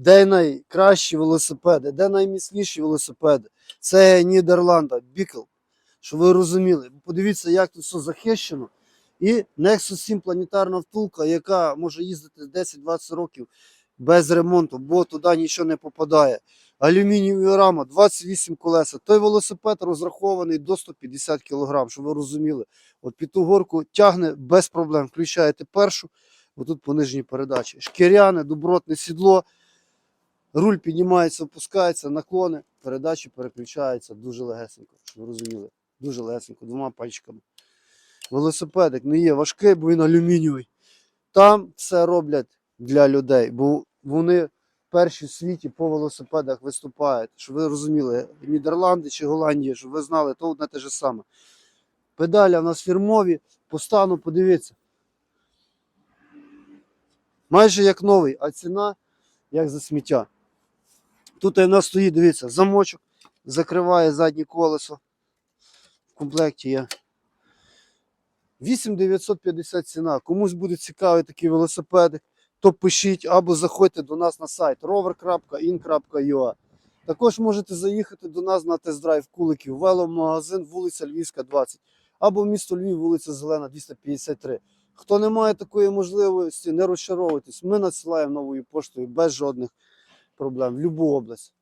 де найкращі велосипеди, де найміцніші велосипеди. Це Нідерланда, Бікл. Щоб ви розуміли. Подивіться, як тут все захищено. І Nexus 7 планетарна втулка, яка може їздити 10-20 років без ремонту, бо туди нічого не попадає. Алюмінієва рама, 28 колеса. Той велосипед розрахований до 150 кг, щоб ви розуміли. От під ту горку тягне без проблем. Включаєте першу, отут по нижній передачі. Шкіряне, добротне сідло. Руль піднімається, опускається, наклони, передачі переключаються дуже легесенько, ви розуміли. Дуже легесенько, двома пальчиками. Велосипедик не є важкий, бо він алюмінієвий. Там все роблять для людей, бо вони перші в світі по велосипедах виступають. Щоб ви розуміли, Нідерланди чи Голландія, щоб ви знали, то одне те ж саме. Педалі в нас фірмові, по стану подивіться. Майже як новий, а ціна як за сміття. Тут у нас стоїть, дивіться, замочок, закриває заднє колесо. В комплекті є. 8950 ціна. Комусь буде цікавий такий велосипедик, то пишіть або заходьте до нас на сайт rover.in.ua. Також можете заїхати до нас на тест-драйв Куликів, веломагазин, вулиця Львівська, 20, або місто Львів, вулиця Зелена, 253. Хто не має такої можливості, не розчаровуйтесь. Ми надсилаємо новою поштою без жодних проблем в будь-яку область.